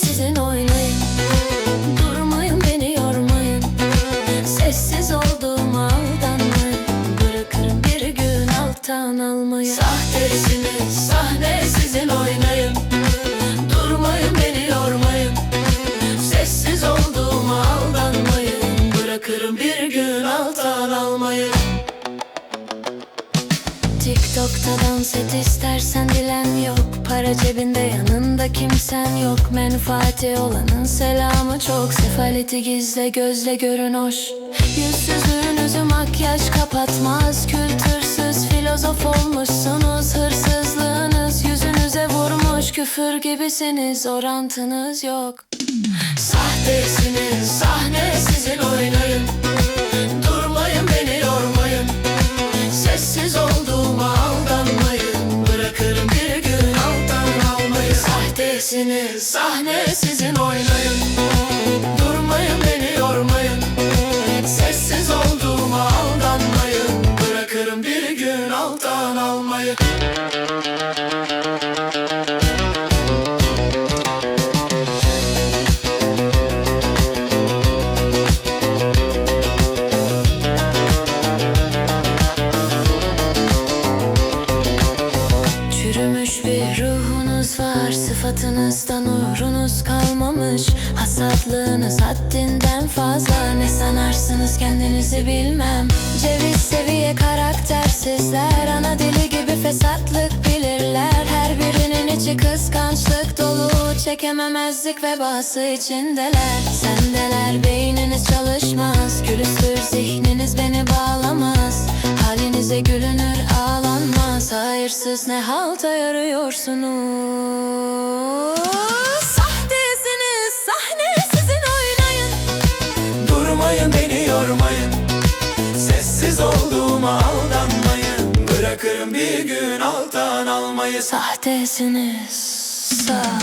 sizin oynayın. Durmayın beni yormayın. Sessiz olun TikTok'ta dans et istersen dilen yok. Para cebinde yanında kimsen yok. Menfaati olanın selamı çok. Sefaleti gizle gözle görün hoş. Yüzsüz ürünüzü makyaj kapatmaz. Kültürsüz filozof olmuşsunuz. Hırsızlığınız yüzünüze vurmuş. Küfür gibisiniz orantınız yok. Sahtesiniz. Sahtesiniz sahne sizin oynayın Durmayın beni yormayın. Sessiz olduğuma var Sıfatınızdan nurunuz kalmamış Hasatlığınız haddinden fazla. Ne sanarsınız kendinizi bilmem. Ceviz seviye karaktersizler Ana dili gibi fesatlık bilirler. Her birinin içi kıskançlık dolu Çekememezlik vebası içindeler. Sendeler beyniniz çalışmaz Külüstür zihniniz beni bağlamaz. Halinize gülünür Hayırsız ne halta yarıyorsunuz? Sahtesiniz sahne sizin oynayın. Durmayın beni yormayın. Sessiz olduğuma aldanmayın. Bırakırım bir gün alttan almayı. Sahtesiniz sah